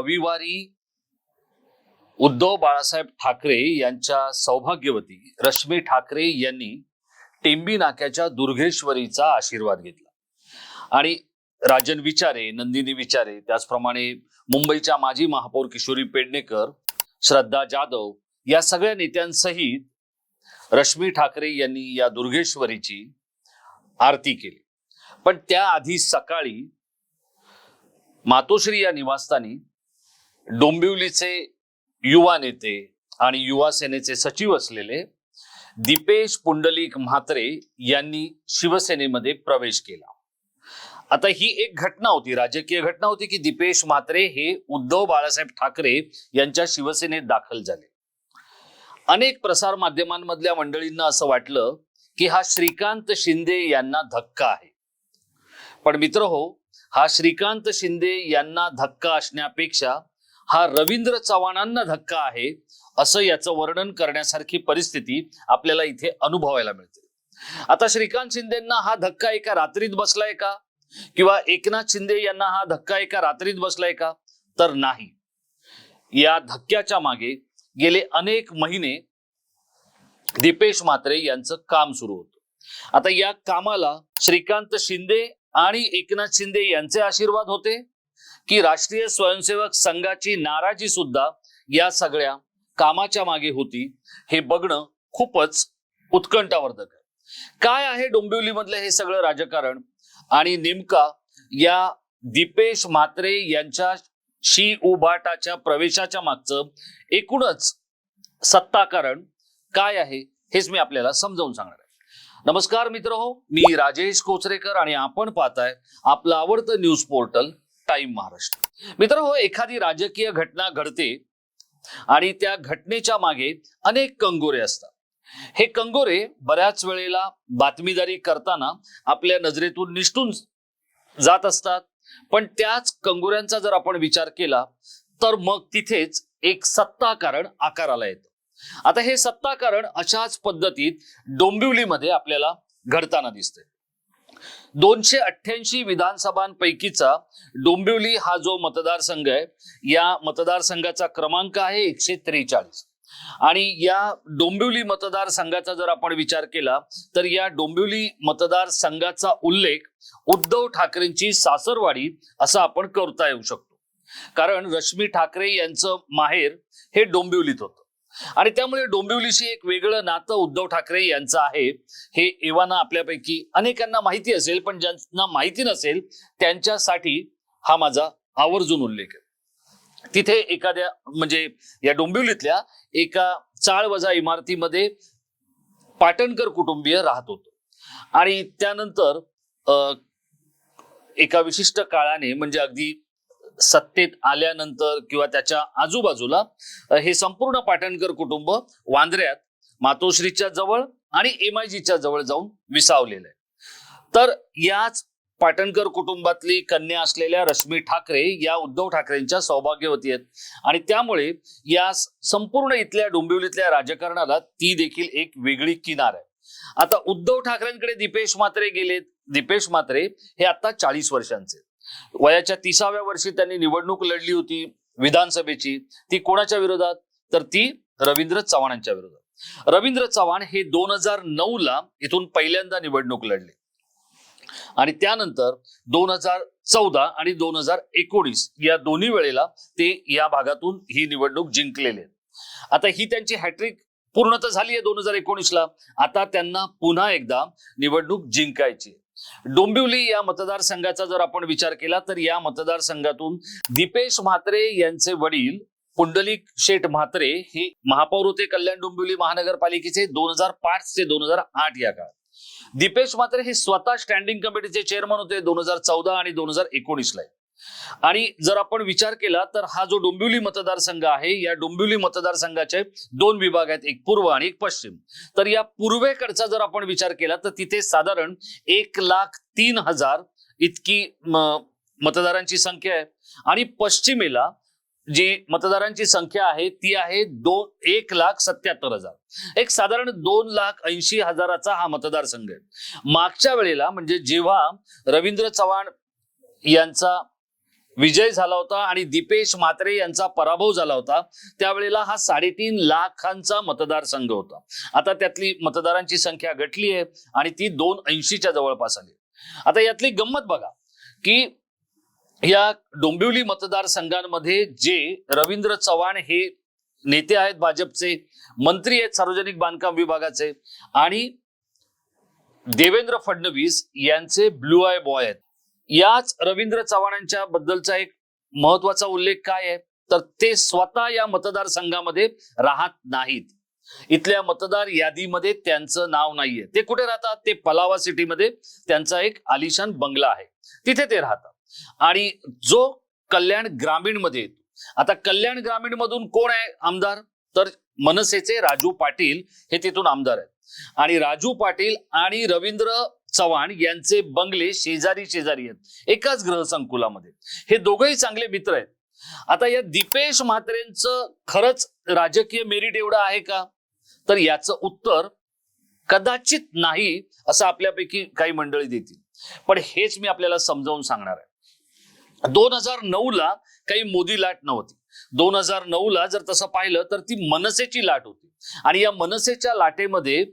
रविवारी उद्धव बाळासाहेब ठाकरे यांच्या सौभाग्यवती रश्मी ठाकरे यांनी टेंबी नाक्याच्या दुर्गेश्वरीचा आशीर्वाद घेतला. आणि राजन विचारे नंदिनी विचारे त्याचप्रमाणे मुंबईच्या माजी महापौर किशोरी पेडणेकर श्रद्धा जाधव या सगळ्या नेत्यांसहित रश्मी ठाकरे यांनी या दुर्गेश्वरीची आरती केली. पण त्याआधी सकाळी मातोश्री या निवासस्थानी डोंबिवलीचे युवा नेते आणि युवा सेनेचे सचिव असलेले दीपेश पुंडलिक म्हात्रे यांनी शिवसेनेमध्ये प्रवेश केला. आता ही एक घटना होती राजकीय घटना होती की दीपेश म्हात्रे हे उद्धव बाळासाहेब ठाकरे यांच्या शिवसेनेत दाखल झाले. अनेक प्रसार माध्यमांमधल्या मंडळींना असं वाटलं की हा श्रीकांत शिंदे यांना धक्का आहे. पण मित्र हो हा श्रीकांत शिंदे यांना धक्का असण्यापेक्षा हा रवींद्र चव्हाणांना धक्का आहे असं याचं वर्णन करण्यासारखी परिस्थिती आपल्याला इथे अनुभवायला मिळते. आता श्रीकांत शिंदेना हा धक्का एका रात्रीत बसलाय का? किंवा एकनाथ शिंदे यांना हा धक्का एका रात्रीत बसलाय का? तर नाही. या धक्क्याच्या मागे गेले अनेक महिने दीपेश म्हात्रे यांचं काम सुरू होतं. आता या कामाला श्रीकांत शिंदे आणि एकनाथ शिंदे यांचे आशीर्वाद होते? की राष्ट्रीय स्वयंसेवक संघाची नाराजी सुद्धा या सगळ्या कामाच्या मागे होती हे बघणं खूपच उत्कंठावर्धक आहे. काय आहे डोंबिवलीमधलं हे सगळं राजकारण? आणि नेमका या दीपेश म्हात्रे यांच्या शी उभाटाच्या प्रवेशाच्या मागचं एकूणच सत्ताकारण काय आहे हेच मी आपल्याला समजावून सांगणार आहे. नमस्कार मित्र हो मी राजेश कोचरेकर आणि आपण पाहताय आपलं आवडतं न्यूज पोर्टल टाइम महाराष्ट्र. मित्र हो एखादी राजकीय घटना घडते आणि त्या घटनेच्या मागे अनेक कंगोरे असतात. हे कंगोरे बऱ्याच वेळेला बातमीदारी करताना आपल्या नजरेतून निष्ठून जात असतात. पण त्याच कंगोऱ्यांचा जर आपण विचार केला तर मग तिथेच एक सत्ताकारण आकाराला येतं. आता हे सत्ताकारण अशाच पद्धतीत डोंबिवलीमध्ये आपल्याला घडताना दिसतंय. दोनशे अठ्ठ्याऐंशी विधानसभांपैकीचा डोंबिवली हा जो मतदारसंघ आहे या मतदारसंघाचा क्रमांक आहे एकशे त्रेचाळीस. आणि या डोंबिवली मतदारसंघाचा जर आपण विचार केला तर या डोंबिवली मतदारसंघाचा उल्लेख उद्धव ठाकरेंची सासरवाडी असं आपण करता येऊ शकतो. कारण रश्मी ठाकरे यांचं माहेर हे डोंबिवलीत होतं. आणि त्यामुळे डोंबिवलीशी एक वेगळं नातं उद्धव ठाकरे यांचं आहे. हे एव्हाना आपल्यापैकी अनेकांना माहिती असेल पण ज्यांना माहिती नसेल त्यांच्यासाठी हा माझा आवर्जून उल्लेख आहे. तिथे एखाद्या म्हणजे या डोंबिवलीतल्या एका चाळ वजा इमारतीमध्ये पाटणकर कुटुंबीय राहत होतो. आणि त्यानंतर एका विशिष्ट काळाने म्हणजे अगदी सत्तेत आल्यानंतर किंवा त्याच्या आजूबाजूला हे संपूर्ण पाटणकर कुटुंब वांद्र्यात मातोश्रीच्या जवळ आणि एम जवळ जाऊन विसावलेलं आहे. तर याच पाटणकर कुटुंबातली कन्या असलेल्या रश्मी ठाकरे या उद्धव ठाकरेंच्या सौभाग्यवती आहेत. आणि त्यामुळे या संपूर्ण इथल्या डोंबिवलीतल्या राजकारणाला ती देखील एक वेगळी किनार आहे. आता उद्धव ठाकरेंकडे दीपेश म्हात्रे गेलेत. दीपेश म्हात्रे हे आता चाळीस वर्षांचे आहेत. वयाच्या तिसाव्या वर्षी त्यांनी निवडणूक लढली होती विधानसभेची. ती कोणाच्या विरोधात? तर ती रवींद्र चव्हाणांच्या विरोधात. रवींद्र चव्हाण हे दोन हजार नऊ ला इथून पहिल्यांदा निवडणूक लढले. आणि त्यानंतर दोन हजार चौदा आणि दोन हजार एकोणीस या दोन्ही वेळेला ते या भागातून ही निवडणूक जिंकलेले. आता ही त्यांची हॅट्रिक पूर्ण तर झाली आहे दोन हजार एकोणीसला आता त्यांना पुन्हा एकदा निवडणूक जिंकायची डोंबिवली या मतदारसंघाचा जर आपण विचार केला तर या मतदारसंघातून दीपेश म्हात्रे यांचे वडील पुंडलिक शेठ म्हात्रे हे महापौर होते कल्याण डोंबिवली महानगरपालिकेचे दोन हजार पाच ते दोन हजार आठ या काळात. दीपेश म्हात्रे हे स्वतः स्टँडिंग कमिटीचे चेअरमन होते दोन हजार चौदा आणि दोन हजार एकोणीसला. आणि जर आपण विचार केला तर हा जो डोंबिवली मतदारसंघ आहे या डोंबिवली मतदारसंघाचे दोन विभाग आहेत एक पूर्व आणि एक पश्चिम. तर या पूर्वेकडचा जर आपण विचार केला तर तिथे साधारण एक लाख तीन हजार इतकी मतदारांची संख्या आहे. आणि पश्चिमेला जी मतदारांची संख्या आहे ती आहे दोन एक लाख सत्याहत्तर हजार. एक साधारण दोन लाख ऐंशी हजाराचा हा मतदारसंघ आहे. मागच्या वेळेला म्हणजे जेव्हा रवींद्र चव्हाण यांचा विजय झाला होता आणि दीपेश म्हात्रे यांचा पराभव झाला होता. त्यावेळेला हा साडेतीन लाखांचा मतदारसंघ होता. आता त्यातली मतदारांची संख्या घटली आहे आणि ती दोन ऐंशीच्या जवळपास आली आता यातली गंमत बघा की या डोंबिवली मतदारसंघांमध्ये जे रवींद्र चव्हाण हे नेते आहेत भाजपचे मंत्री आहेत सार्वजनिक बांधकाम विभागाचे आणि देवेंद्र फडणवीस यांचे ब्लू आय बॉय आहेत. याच रवींद्र चव्हाणांच्या बद्दलचा एक महत्त्वाचा उल्लेख काय आहे? तर ते स्वतः या मतदारसंघामध्ये राहत नाहीत. इथल्या मतदार यादीमध्ये त्यांचं नाव नाहीये. ते कुठे राहतात? ते पलावा सिटीमध्ये त्यांचा एक आलिशान बंगला आहे. तिथे ते राहतात. आणि जो कल्याण ग्रामीणमध्ये येतो. आता कल्याण ग्रामीण मधून कोण आहे आमदार? तर मनसेचे राजू पाटील हे तिथून आमदार आहेत. आणि राजू पाटील आणि रवींद्र चव्हाण यांचे बंगले शेजारी शेजारी आहेत. एकाच ग्रहसंकुलामध्ये हे दोघंही चांगले मित्र आहेत. आता या दीपेश म्हात्रेंचं खरंच राजकीय मेरिट एवढं आहे का? तर याचं उत्तर कदाचित नाही असं आपल्यापैकी काही मंडळी देतील. पण हेच मी आपल्याला समजावून सांगणार आहे. दोन हजार नऊ ला काही मोदी लाट नव्हती. दोन हजार नऊ ला जर तसं पाहिलं तर ती मनसेची लाट होती. आणि या मनसेच्या लाटेमध्ये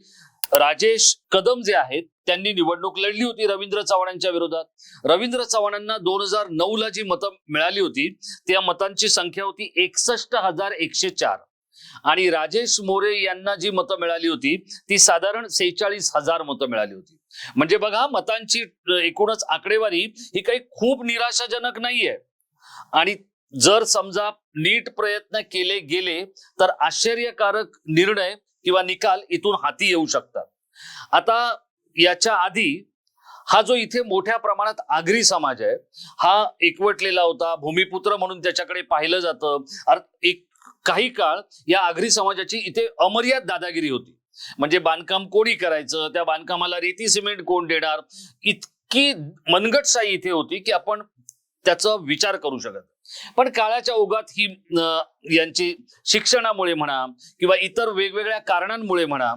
राजेश कदम जे आहेत त्यांनी निवडणूक लढली होती रवींद्र चव्हाणांच्या विरोधात. रवींद्र चव्हाणांना दोन हजार नऊ ला जी मतं मिळाली होती त्या मतांची संख्या होती एकसष्ट हजार एकशे चार. आणि राजेश मोरे यांना जी मतं मिळाली होती ती साधारण सेहेचाळीस हजार मतं मिळाली होती. म्हणजे बघा मतांची एकूणच आकडेवारी ही काही खूप निराशाजनक नाहीये. आणि जर समजा नीट प्रयत्न केले गेले तर आश्चर्यकारक निर्णय किंवा निकाल इथून हाती येऊ शकतात. आता याच्या आधी हा जो इथे मोठ्या प्रमाणात आगरी समाज आहे हा एकवटलेला होता भूमिपुत्र म्हणून त्याच्याकडे पाहिलं जातं. अर- एक काही काळ या आगरी समाजाची इथे अमर्याद दादागिरी होती. म्हणजे बांधकाम कोणी करायचं त्या बांधकामाला रेती सिमेंट कोण देणार? इतकी मनगटशाही इथे होती की आपण त्याचा विचार करू शकत पण काळाच्या ओघात ही यांची शिक्षणामुळे म्हणा किंवा इतर वेगवेगळ्या कारणांमुळे म्हणा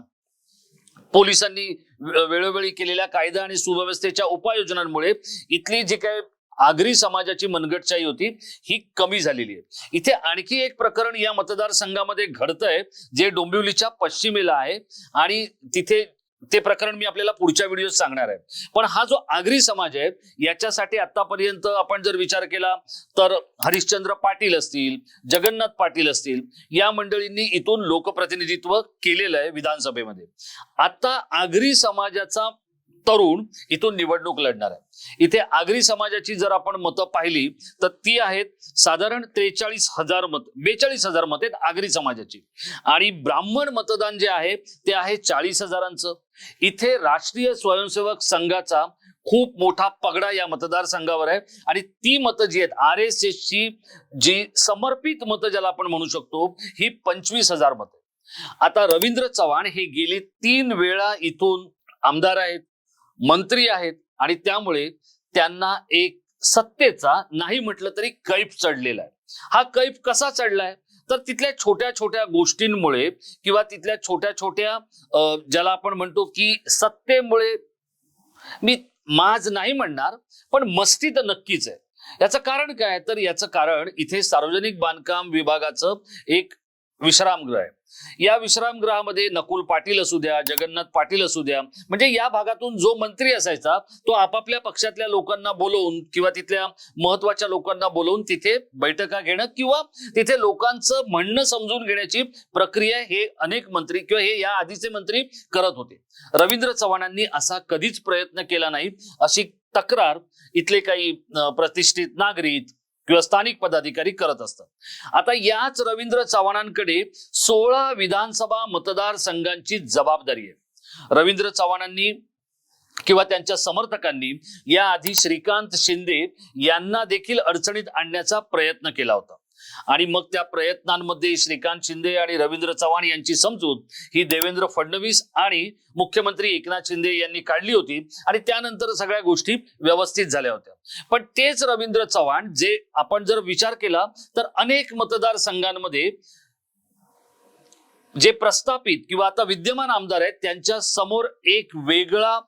पोलिसांनी वेळोवेळी केलेल्या कायदा आणि सुव्यवस्थेच्या उपाययोजनांमुळे इथली जी काय आगरी समाजाची मनगटशाही होती ही कमी झालेली आहे. इथे आणखी एक प्रकरण या मतदारसंघामध्ये घडतंय जे डोंबिवलीच्या पश्चिमेला आहे आणि तिथे ते प्रकरण मी आपल्याला पुढच्या व्हिडिओत सांगणार आहे. पण हा जो आगरी समाज आहे याच्यासाठी आतापर्यंत आपण जर विचार केला तर हरिश्चंद्र पाटील असतील जगन्नाथ पाटील असतील या मंडळींनी इथून लोकप्रतिनिधित्व केलेलं आहे विधानसभेमध्ये. आता आगरी समाजाचा तरुण इथून निवडणूक लढणार आहे. इथे आगरी समाजाची जर आपण मतं पाहिली तर ती आहेत साधारण त्रेचाळीस हजार मत बेचाळीस हजार मत आहेत आगरी समाजाची. आणि ब्राह्मण मतदान जे आहे ते आहे चाळीस हजारांचं. इथे राष्ट्रीय स्वयंसेवक संघाचा खूप मोठा पगडा या मतदारसंघावर आहे. आणि ती मतं जी आहेत आर एस एसची जी समर्पित मतं ज्याला आपण म्हणू शकतो ही पंचवीस हजार मतं आता रवींद्र चव्हाण हे गेली तीन वेळा इथून आमदार आहेत. मंत्री आहेत आणि त्यामुळे त्यांना एक सत्तेचा नाही म्हटलं तरी कैफ चढलेला आहे. हा कैप कसा चढलाय? तर तिथल्या छोट्या छोट्या गोष्टींमुळे किंवा तिथल्या छोट्या छोट्या ज्याला आपण म्हणतो की सत्तेमुळे मी माज नाही म्हणणार पण मस्ती तर नक्कीच आहे. याचं कारण काय? तर याचं कारण इथे सार्वजनिक बांधकाम विभागाचं एक विश्रामगृह आहे. या विश्रामगृहामध्ये नकुल पाटील असू द्या जगन्नाथ पाटील असू द्या म्हणजे या भागातून जो मंत्री असायचा तो आपापल्या पक्षातल्या लोकांना बोलवून किंवा तिथल्या महत्त्वाच्या लोकांना बोलवून तिथे बैठका घेणं किंवा तिथे लोकांचं म्हणणं समजून घेण्याची प्रक्रिया हे अनेक मंत्री किंवा हे या आधीचे मंत्री करत होते. रवींद्र चव्हाणांनी असा कधीच प्रयत्न केला नाही अशी तक्रार इथले काही प्रतिष्ठित नागरिक किंवा स्थानिक पदाधिकारी करत असतात. आता याच रवींद्र चव्हाणांकडे सोळा विधानसभा मतदारसंघांची जबाबदारी आहे. रवींद्र चव्हाणांनी किंवा त्यांच्या समर्थकांनी याआधी श्रीकांत शिंदे यांना देखील अडचणीत आणण्याचा प्रयत्न केला होता. आणि मग त्या प्रयत्नांमध्ये श्रीकांत शिंदे आणि रवींद्र चव्हाण यांची समजूत ही देवेंद्र फडणवीस आणि मुख्यमंत्री एकनाथ शिंदे यांनी काढली होती आणि त्यानंतर सगळ्या गोष्टी व्यवस्थित झाल्या होत्या. पण तेच रवींद्र चव्हाण जे आपण जर विचार केला तर अनेक मतदारसंघांमध्ये जे प्रस्थापित किंवा आता विद्यमान आमदार आहेत त्यांच्यासमोर एक वेगळा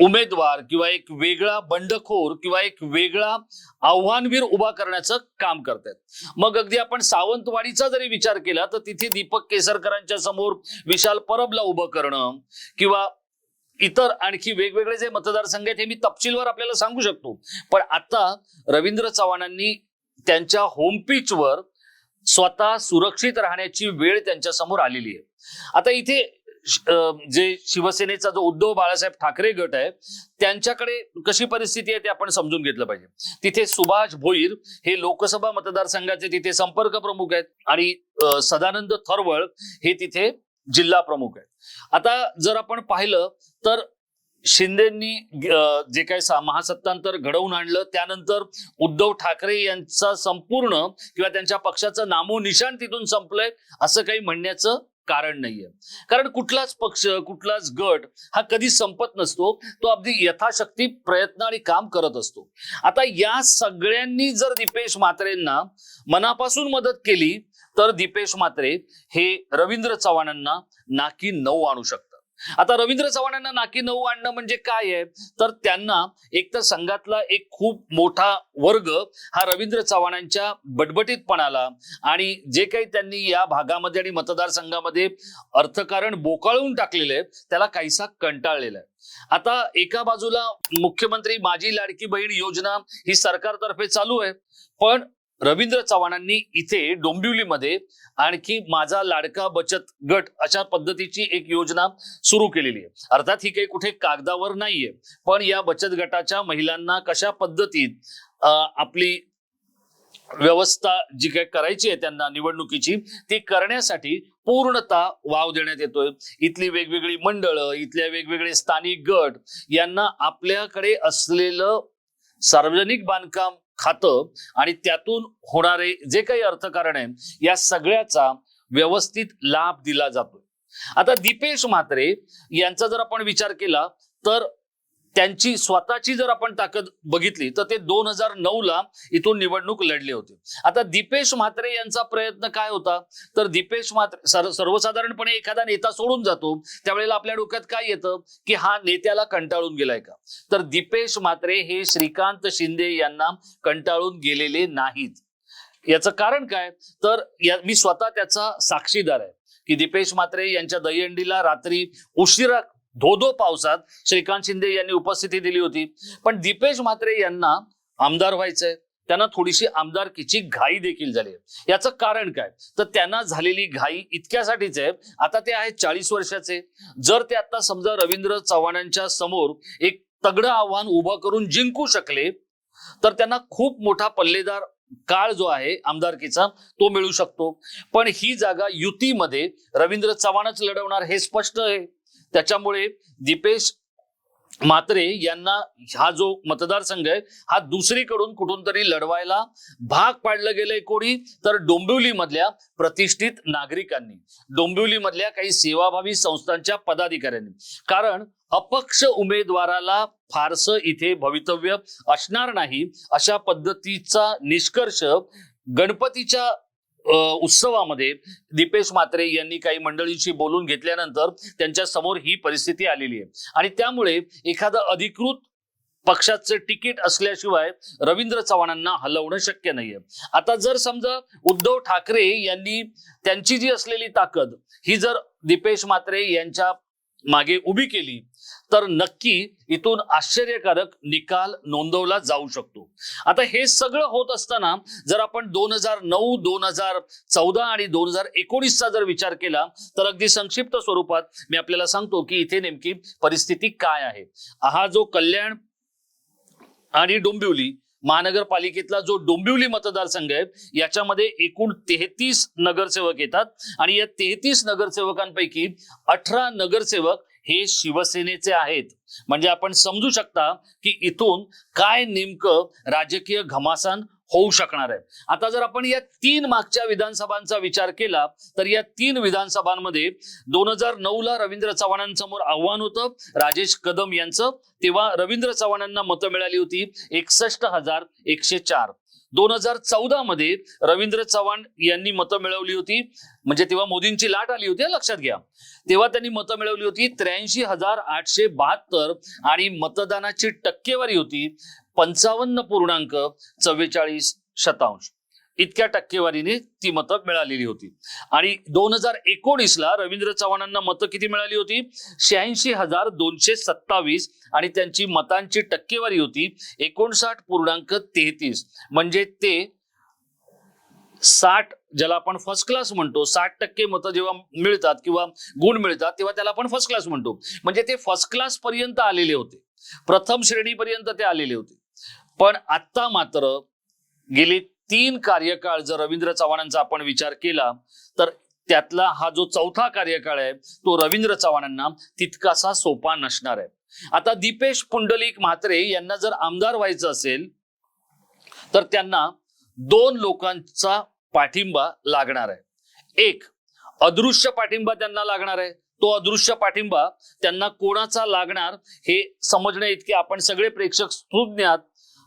उमेदवार किंवा एक वेगळा बंडखोर किंवा एक वेगळा आव्हानवीर उभा करण्याचं काम करतायत. मग अगदी आपण सावंतवाडीचा जरी विचार केला तर तिथे दीपक केसरकरांच्या समोर विशाल परबला उभं करणं किंवा इतर आणखी वेगवेगळे जे मतदारसंघ आहेत हे मी तपशीलवर आपल्याला सांगू शकतो. पण आता रवींद्र चव्हाणांनी त्यांच्या होम पिचवर स्वतः सुरक्षित राहण्याची वेळ त्यांच्यासमोर आलेली आहे. आता इथे जे शिवसेनेचा जो उद्धव बाळासाहेब ठाकरे गट आहे त्यांच्याकडे कशी परिस्थिती आहे ते आपण समजून घेतलं पाहिजे. तिथे सुभाष भोईर हे लोकसभा मतदारसंघाचे तिथे संपर्क प्रमुख आहेत आणि सदानंद थरवळ हे तिथे जिल्हा प्रमुख आहेत. आता जर आपण पाहिलं तर शिंदेंनी जे काही महासत्तांतर घडवून आणलं त्यानंतर उद्धव ठाकरे यांचा संपूर्ण किंवा त्यांच्या पक्षाचं नामोनिशाण तिथून संपलंय असं काही म्हणण्याचं कारण नाहीये. कारण कुठलाच पक्ष कुठलाच गट हा कधी संपत नसतो तो अगदी यथाशक्ती प्रयत्न आणि काम करत असतो. आता या सगळ्यांनी जर दीपेश म्हात्रेंना मनापासून मदत केली तर दीपेश म्हात्रे हे रवींद्र चव्हाणांना नाकी नऊ आणू शकतात. आता रवींद्र चव्हाणांना नाकी नऊ आणणं म्हणजे काय आहे? तर त्यांना एक तर संघातला एक खूप मोठा वर्ग हा रवींद्र चव्हाणांच्या बटबटीतपणाला आणि जे काही त्यांनी या भागामध्ये आणि मतदारसंघामध्ये अर्थकारण बोकाळून टाकलेलं आहे त्याला काहीसा कंटाळलेला आहे. आता एका बाजूला मुख्यमंत्री माझी लाडकी बहीण योजना ही सरकारतर्फे चालू आहे पण रवींद्र चव्हाणांनी इथे डोंबिवलीमध्ये आणखी माझा लाडका बचत गट अशा पद्धतीची एक योजना सुरू केलेली आहे. अर्थात ही काही कुठे कागदावर नाहीये. पण या बचत गटाच्या महिलांना कशा पद्धतीत आपली व्यवस्था जी काही करायची आहे त्यांना निवडणुकीची ती करण्यासाठी पूर्णतः वाव देण्यात येतोय. इथली वेगवेगळी मंडळं इथल्या वेगवेगळे स्थानिक गट यांना आपल्याकडे असलेलं सार्वजनिक बांधकाम खातं आणि त्यातून होणारे जे काही अर्थकारण आहे या सगळ्याचा व्यवस्थित लाभ दिला जातोय. आता दीपेश म्हात्रे यांचा जर आपण विचार केला तर त्यांची स्वतःची जर आपण ताकद बघितली तर ते दोन हजार नऊ ला इथून निवडणूक लढले होते. आता दीपेश म्हात्रे यांचा प्रयत्न काय होता? तर दीपेश म्हात्रे सर्वसाधारणपणे एखादा नेता सोडून जातो त्यावेळेला आपल्या डोक्यात काय येतं? की हा नेत्याला कंटाळून गेलाय का? तर दीपेश म्हात्रे हे श्रीकांत शिंदे यांना कंटाळून गेलेले नाहीत. याचं कारण काय? तर या मी स्वतः त्याचा साक्षीदार आहे. की दीपेश म्हात्रे यांच्या दहीहंडीला रात्री उशिरा धो धो पावसात श्रीकांत शिंदे यांनी उपस्थिती दिली होती. पण दीपेश म्हात्रे यांना आमदार व्हायचंय. त्यांना थोडीशी आमदारकीची घाई देखील झाली आहे. याचं कारण काय? तर त्यांना झालेली घाई इतक्यासाठीच आहे. आता ते आहेत चाळीस वर्षाचे. जर ते आता समजा रवींद्र चव्हाणांच्या समोर एक तगडं आव्हान उभं करून जिंकू शकले तर त्यांना खूप मोठा पल्लेदार काळ जो आहे आमदारकीचा तो मिळू शकतो. पण ही जागा युतीमध्ये रवींद्र चव्हाणच लढवणार हे स्पष्ट आहे. त्याच्यामुळे दीपेश मात्रे यांना हा जो मतदारसंघ आहे हा दुसरीकडून कुठून तरी लढवायला भाग पाडलं गेलंय कोणी? तर डोंबिवली मधल्या प्रतिष्ठित नागरिकांनी. डोंबिवली मधल्या काही सेवाभावी संस्थांच्या पदाधिकाऱ्यांनी. कारण अपक्ष उमेदवाराला फारसं इथे भवितव्य असणार नाही अशा पद्धतीचा निष्कर्ष गणपतीच्या उत्सवामध्ये दीपेश म्हात्रे यांनी काही मंडळींशी बोलून घेतल्यानंतर त्यांच्यासमोर ही परिस्थिती आलेली आहे. आणि त्यामुळे एखादं अधिकृत पक्षाचं तिकीट असल्याशिवाय रवींद्र चव्हाणांना हलवणं शक्य नाहीये. आता जर समजा उद्धव ठाकरे यांनी त्यांची जी असलेली ताकद ही जर दीपेश म्हात्रे यांच्या मागे उभी केली तर नक्की इथून आश्चर्यकारक निकाल नोंदवला जाऊ शकतो. आता हे सगळं होत असताना जर आपण दोन हजार नऊ दोन हजार चौदा आणि दोन हजार एकोणीसचा जर विचार केला तर अगदी संक्षिप्त स्वरूपात मी आपल्याला सांगतो की इथे नेमकी परिस्थिती काय आहे. हा जो कल्याण आणि डोंबिवली महानगरपालिकेतला जो डोंबिवली मतदारसंघ आहे याच्यामध्ये एकूण तेहतीस नगरसेवक येतात आणि या तेहतीस नगरसेवकांपैकी अठरा नगरसेवक हे शिवसेनेचे आहेत. म्हणजे आपण समजू शकता की इथून काय नेमकं राजकीय घमासान होऊ शकणार आहे. आता जर आपण या तीन मागच्या विधानसभांचा विचार केला तर या तीन विधानसभांमध्ये दोन हजार नऊ ला रवींद्र चव्हाणांसमोर आव्हान होतं. राजेश कदम यांचं तेव्हा रवींद्र चव्हाणांना मतं मिळाली होती एकसष्ट हजार एकशे चार. दोन हजार चौदा मध्ये रवींद्र चव्हाण यांनी मतं मिळवली होती. म्हणजे तेव्हा मोदींची लाट आली होती लक्षात घ्या. तेव्हा त्यांनी मतं मिळवली होती त्र्याऐंशी हजार आठशे बहात्तर आणि मतदानाची टक्केवारी होती पंचावन्न पूर्णांक चव्वेचाळीस शतांश. इतक्या टक्केवारीने ती मतं मिळालेली होती. आणि दोन हजार एकोणीसला रवींद्र चव्हाणांना मतं किती मिळाली होती? शहाऐंशी हजार दोनशे सत्तावीस आणि त्यांची मतांची टक्केवारी होती एकोणसाठ पूर्णांक तेहतीस. म्हणजे ते साठ ज्याला आपण फर्स्ट क्लास म्हणतो साठ टक्के मतं जेव्हा मिळतात किंवा गुण मिळतात तेव्हा त्याला आपण फर्स्ट क्लास म्हणतो. म्हणजे ते फर्स्ट क्लास पर्यंत आलेले होते. प्रथम श्रेणीपर्यंत ते आलेले होते. पण आत्ता मात्र गेले तीन कार्यकाळ जर रवींद्र चव्हाणांचा आपण विचार केला तर त्यातला हा जो चौथा कार्यकाळ आहे तो रवींद्र चव्हाणांना तितकासा सोपा नसणार आहे. आता दीपेश पुंडलिक म्हात्रे यांना जर आमदार व्हायचं असेल तर त्यांना दोन लोकांचा पाठिंबा लागणार आहे. एक अदृश्य पाठिंबा त्यांना लागणार आहे. तो अदृश्य पाठिंबा त्यांना कोणाचा लागणार हे समजण्या इतके आपण सगळे प्रेक्षक सुज्ञात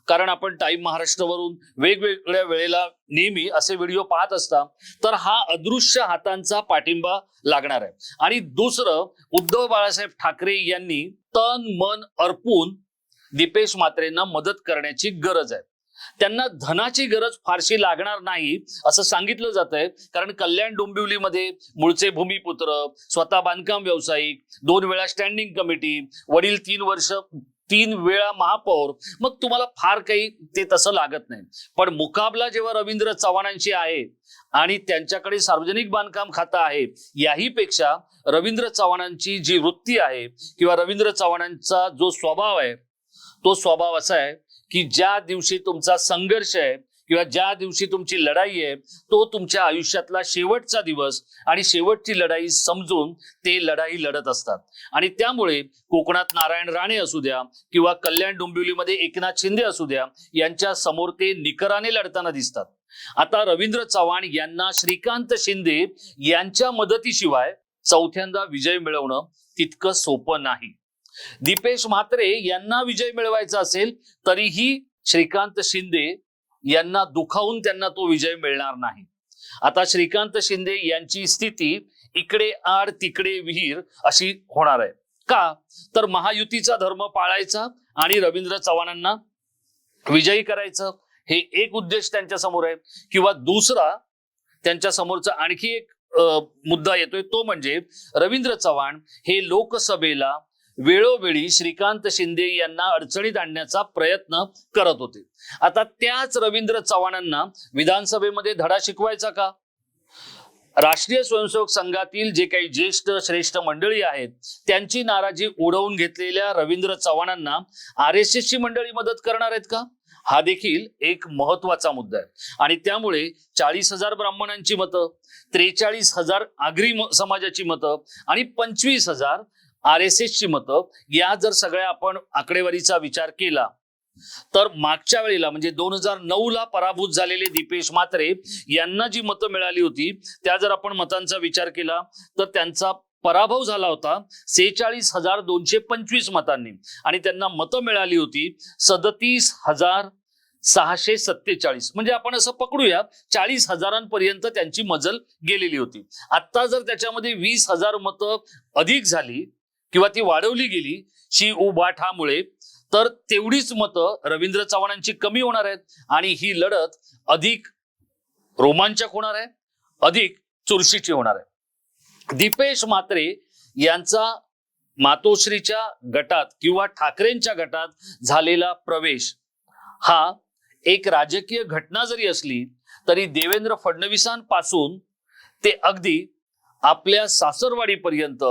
कारण आपण टाइम महाराष्ट्रवरून वेगवेगळ्या वेळेला नेहमी असे व्हिडिओ पाहत असता तर हा अदृश्य हातांचा पाठिंबा लागणार आहे. आणि दुसरं उद्धव बाळासाहेब ठाकरे यांनी तन मन अर्पून दीपेश मात्रेंना मदत करण्याची गरज आहे. त्यांना धनाची गरज फारशी लागणार नाही असं सांगितलं जात आहे कारण कल्याण डोंबिवलीमध्ये मूळचे भूमिपुत्र स्वतः बांधकाम व्यावसायिक दोन वेळा स्टँडिंग कमिटी वडील तीन वर्ष तीन वेळा महापौर मग तुम्हाला फार काही ते तसं लागत नाही. पण मुकाबला जेव्हा रवींद्र चव्हाणांशी आहे आणि त्यांच्याकडे सार्वजनिक बांधकाम खातं आहे याही पेक्षा रवींद्र चव्हाणांची जी वृत्ती आहे किंवा रवींद्र चव्हाणांचा जो स्वभाव आहे तो स्वभाव असा आहे की ज्या दिवशी तुमचा संघर्ष आहे किंवा ज्या दिवशी तुमची लढाई आहे तो तुमच्या आयुष्यातला शेवटचा दिवस आणि शेवटची लढाई समजून ते लढाई लढत असतात. आणि त्यामुळे कोकणात नारायण राणे असू द्या किंवा कल्याण डोंबिवलीमध्ये एकनाथ शिंदे असू द्या यांच्या समोर ते निकराने लढताना दिसतात. आता रवींद्र चव्हाण यांना श्रीकांत शिंदे यांच्या मदतीशिवाय चौथ्यांदा विजय मिळवणं तितकं सोपं नाही. दीपेश म्हात्रे यांना विजय मिळवायचा असेल तरीही श्रीकांत शिंदे यांना दुखावून त्यांना तो विजय मिळणार नाही. आता श्रीकांत शिंदे यांची स्थिती इकडे आड तिकडे विहीर अशी होणार आहे. का? तर महायुतीचा धर्म पाळायचा आणि रवींद्र चव्हाणांना विजयी करायचं हे एक उद्देश त्यांच्यासमोर आहे. किंवा दुसरा त्यांच्या समोरचा आणखी एक मुद्दा येतोय तो म्हणजे रवींद्र चव्हाण हे लोकसभेला वेळोवेळी श्रीकांत शिंदे यांना अडचणीत आणण्याचा प्रयत्न करत होते. आता त्याच रवींद्र चव्हाणांना विधानसभेमध्ये धडा शिकवायचा का? राष्ट्रीय स्वयंसेवक संघातील जे काही ज्येष्ठ श्रेष्ठ मंडळी आहेत त्यांची नाराजी उडवून घेतलेल्या रवींद्र चव्हाणांना आर एस एसची मंडळी मदत करणार आहेत का? हा देखील एक महत्त्वाचा मुद्दा आहे. आणि त्यामुळे चाळीस हजार ब्राह्मणांची मतं त्रेचाळीस हजार आगरी समाजाची मतं आणि पंचवीस हजार आर एस एसची मतं या जर सगळ्या आपण आकडेवारीचा विचार केला तर मागच्या वेळेला म्हणजे दोन हजार नऊ ला पराभूत झालेले दीपेश म्हात्रे यांना जी मतं मिळाली होती त्या जर आपण मतांचा विचार केला तर त्यांचा पराभव झाला होता सेहेचाळीस हजार दोनशे पंचवीस मतांनी. आणि त्यांना मतं मिळाली होती सदतीस हजार सहाशे सत्तेचाळीस. म्हणजे आपण असं पकडूया चाळीस हजारांपर्यंत त्यांची मजल गेलेली होती. आता जर त्याच्यामध्ये वीस हजार मतं अधिक झाली किंवा ती वाढवली गेली शी उबाठामुळे तर तेवढीच मतं रवींद्र चव्हाणांची कमी होणार आहेत. आणि ही लढत अधिक रोमांचक होणार आहे अधिक चुरशीची होणार आहे. दीपेश म्हात्रे यांचा मातोश्रीच्या गटात किंवा ठाकरेंच्या गटात झालेला प्रवेश हा एक राजकीय घटना जरी असली तरी देवेंद्र फडणवीसांपासून ते अगदी आपल्या सासरवाडीपर्यंत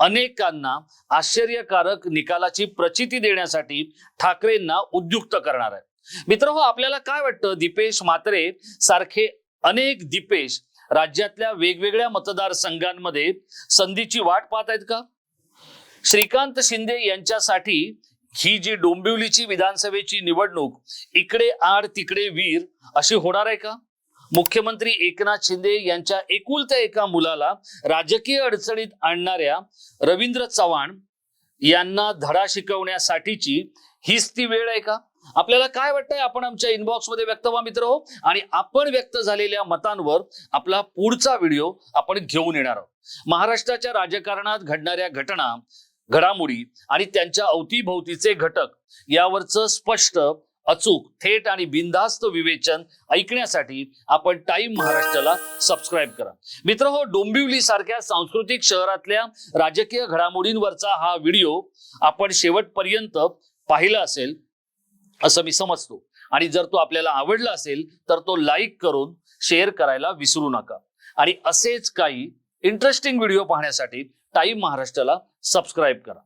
अनेकांना आश्चर्यकारक निकालाची प्रचिती देण्यासाठी ठाकरेंना उद्युक्त करणार आहे मित्र हो आपल्याला काय वाटतं? दीपेश मात्रे सारखे अनेक दीपेश राज्यातल्या वेगवेगळ्या मतदारसंघांमध्ये संधीची वाट पाहत आहेत का? श्रीकांत शिंदे यांच्यासाठी ही जी डोंबिवलीची विधानसभेची निवडणूक इकडे आड तिकडे वीर अशी होणार आहे का? मुख्यमंत्री एकनाथ शिंदे यांच्या एकुलत्या एका मुलाला राजकीय अडचणीत आणणाऱ्या रवींद्र चव्हाण यांना धडा शिकवण्यासाठीची हीच ती वेळ आहे का? आपल्याला काय वाटतंय? आपण आमच्या इनबॉक्समध्ये व्यक्त व्हा मित्र हो. आणि आपण व्यक्त झालेल्या मतांवर आपला पुढचा व्हिडिओ आपण घेऊन येणार आहोत. महाराष्ट्राच्या राजकारणात घडणाऱ्या घटना घडामोडी आणि त्यांच्या अवतीभोवतीचे घटक यावरचं स्पष्ट अचूक थेट आणि बिनधास्त विवेचन ऐकण्यासाठी आपण टाइम महाराष्ट्राला सबस्क्राईब करा. मित्र हो डोंबिवली सारख्या सांस्कृतिक शहरातल्या राजकीय घडामोडींवरचा हा व्हिडिओ आपण शेवटपर्यंत पाहिला असेल असं मी समजतो. आणि जर तो आपल्याला आवडला असेल तर तो लाईक करून शेअर करायला विसरू नका. आणि असेच काही इंटरेस्टिंग व्हिडिओ पाहण्यासाठी टाइम महाराष्ट्राला सबस्क्राईब करा.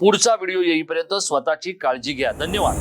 पुढचा व्हिडिओ येईपर्यंत स्वतःची काळजी घ्या. धन्यवाद.